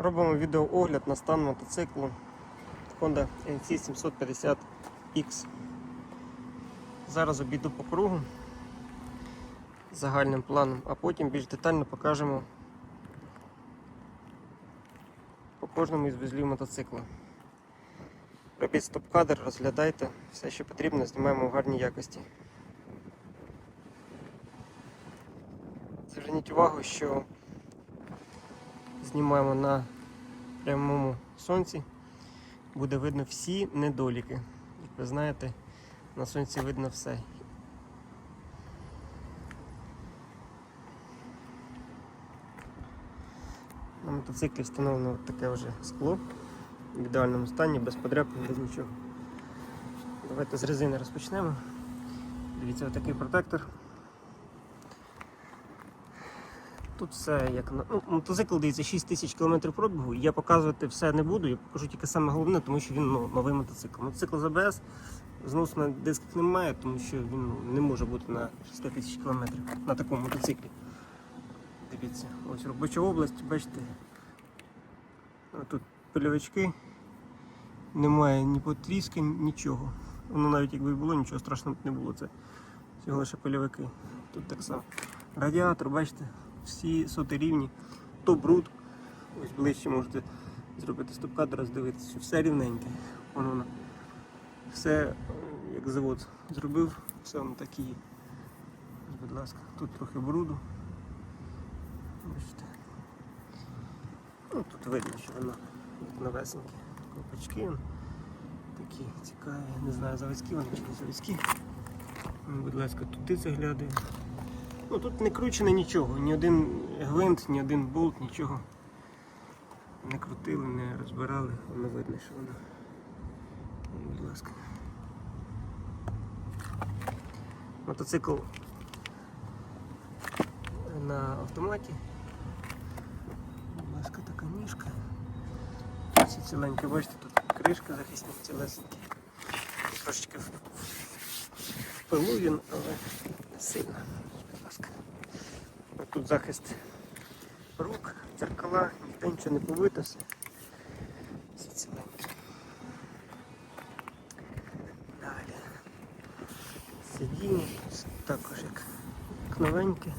Робимо відеоогляд на стан мотоциклу Honda NC 750X. Зараз обійду по кругу загальним планом, а потім більш детально покажемо по кожному із вузлів мотоцикла. Робіть стоп-кадр, розглядайте, все, що потрібно, знімаємо в гарній якості. Зверніть увагу, що знімаємо на прямому сонці, буде видно всі недоліки. Як ви знаєте, на сонці видно все. На мотоциклі встановлено таке вже скло в ідеальному стані, без подряпин, без нічого. Давайте з резини розпочнемо. Дивіться, отакий протектор. Тут все як на ну, мотоцикл дивіться 6 тисяч км пробігу. Я показувати все не буду, я покажу тільки саме головне, тому що він ну, новий мотоцикл. Мотоцикл з АБС, зносу на дисках немає, тому що він ну, не може бути на 6 тисяч км на такому мотоциклі. Дивіться, ось робоча область, бачите. Тут пильовички, немає ні потріски, нічого. Воно навіть якби було, нічого страшного не було. Це всього лише пильовики. Тут так само. Радіатор, бачите, всі соти рівні, то бруд. Ось ближче можете зробити стоп-кадр, роздивитися, все рівненьке. Воно. Все як завод зробив, все воно так і є. Будь ласка, тут трохи бруду. Бачите. Ну, тут видно, що воно новесеньке. Колпачки такі цікаві. Не знаю, заводські вони чи не заводські. Ну, Будь ласка, туди заглядаю. Ну тут не кручене нічого, ні один гвинт, ні один болт, нічого. Не крутили, не розбирали, воно видно, що воно. Будь ласка. Мотоцикл на автоматі. Будь ласка, така ніжка. Всі ціленькі, бачите, тут кришка захисна цілесенькі. Трошечки в, пилу він, але сильно. Тут захист рук, дзеркала, ніде нічого не побито. Всі ціленькі. Далі. Сидіння також як, новеньке.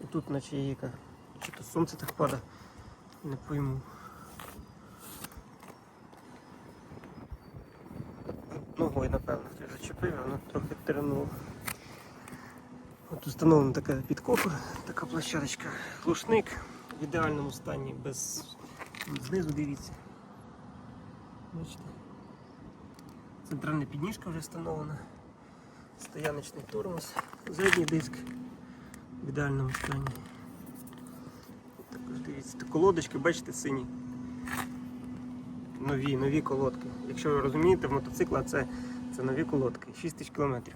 І тут наче є яка. Чи то сонце так пада, не пойму. Ногою, напевно, хтось зачепив, воно трохи тернуло. От установлена така підкофр, така площадочка, глушник в ідеальному стані, без знизу дивіться. Бачите? Центральна підніжка вже встановлена. Стояночний тормоз, задній диск в ідеальному стані. Також дивіться, колодочки, бачите, сині. Нові, нові колодки. Якщо ви розумієте, в мотоцикла це, це нові колодки, 6 тисяч кілометрів.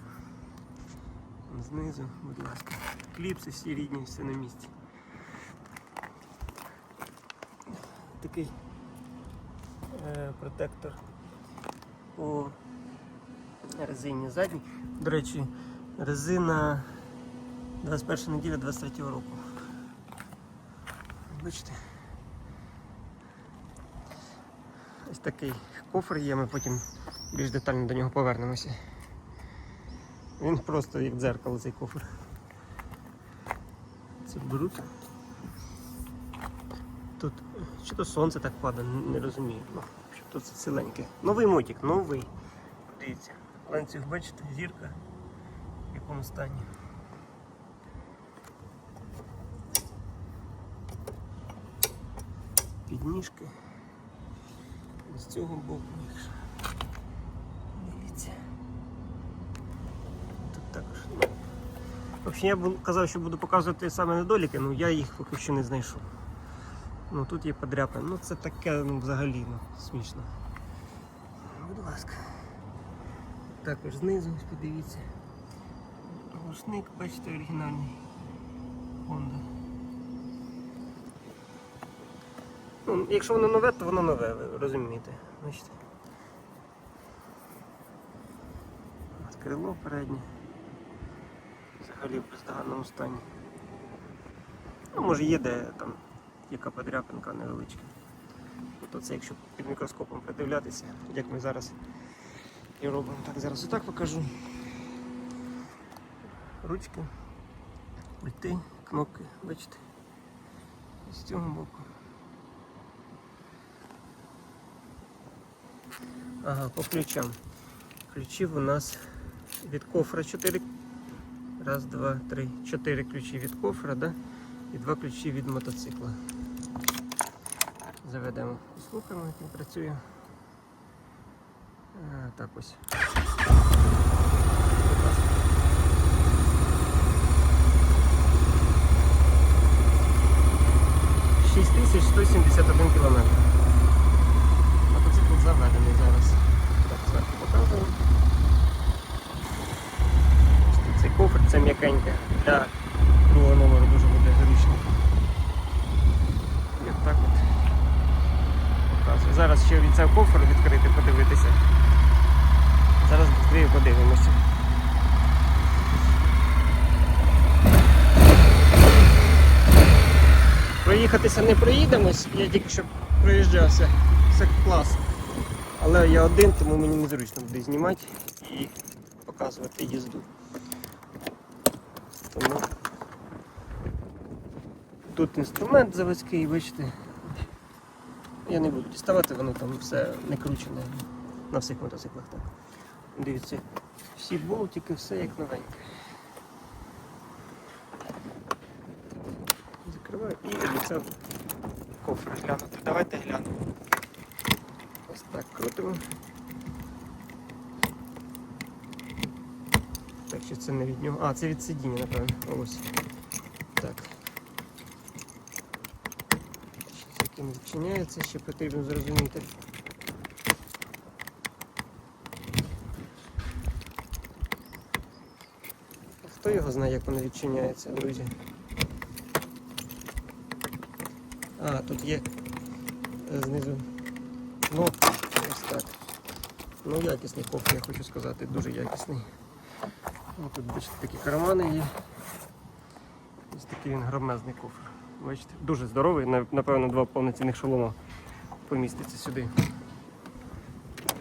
Знизу, будь ласка. Кліпси всі рідні, все на місці. Такий е, протектор по резині задній. До речі, резина 21 неділя 23 року. Бачите? Ось такий кофр є, ми потім більш детально до нього повернемося. Він просто як дзеркало цей кофр. Це беруть. Тут чи то сонце так падає, не розумію. Ну, що тут це ціленьке. Новий мотик, новий. Дивіться. Ланцюг, бачите, зірка в якому стані. Підніжки. З цього боку. Дивіться. Тут також. Ну, в общем, я казав, що буду показувати саме недоліки, але я їх поки що не знайшов. Ну тут є подряпини. Ну це таке ну, взагалі ну, смішно. Будь ласка. Також знизу подивіться. Глушник, бачите, оригінальний. Honda. Ну, якщо воно нове, то воно нове, ви розумієте. Бачите. Крило переднє. Взагалі в бездоганному стані. Ну, може є де там яка подряпинка невеличка. То це якщо під мікроскопом придивлятися, як ми зараз і робимо. Так, зараз отак покажу. Ручки, пульти, кнопки, бачите. З цього боку. Ага, по ключам. Ключів у нас від кофра 4. Раз, два, три, чотири ключі від кофра, да? і два ключі від мотоцикла. Заведемо, послухаємо, як він працює. А, так ось. Шість тисяч 171 кілометр. Мотоцикл заведений зараз. Так, зверху показуємо. Ось тут Цей кофр це м'якеньке. Для другого номеру дуже буде зручно. От так от показую. Зараз ще від цього кофру відкрити, подивитися. Зараз відкрию, подивимося. Проїхатися не проїдемось, я тільки що проїжджався. Все клас. Але я один, тому мені незручно буде знімати і показувати їзду. Тому тут інструмент заводський, бачите. Я не буду діставати, воно там все не кручене на всіх мотоциклах так. Дивіться, всі болтики, все як новеньке. Закриваю і обіцяв кофр глянути. Давайте глянемо. Ось так крутимо. Так, що це не від нього. А, це від сидіння, напевно. Ось. Так. Щось яким відчиняється, ще потрібно зрозуміти. Хто його знає, як воно відчиняється, друзі? А, тут є е, знизу кнопка. Ось так. Ну, якісний кофе, я хочу сказати, дуже якісний. Ну, тут бачите, такі кармани є. Ось такий він громезний кофр. Бачите, дуже здоровий, напевно, два повноцінних шолома поміститься сюди.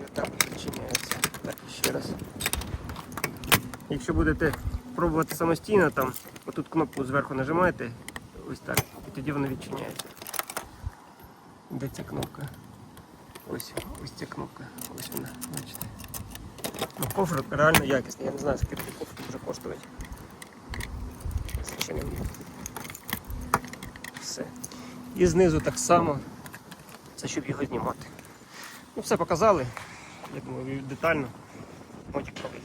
І отак відчиняється. Так, ще раз. Якщо будете пробувати самостійно, там отут кнопку зверху нажимаєте, ось так, і тоді воно відчиняється. Де ця кнопка? Ось, ось ця кнопка. Ось вона, бачите. Ну, кофр реально якісний. Я не знаю, скільки такий кофр може коштувати. Зачинимо. Все. І знизу так само. Це щоб його знімати. Ну, все показали. Я думаю, детально. Мотик пробуй.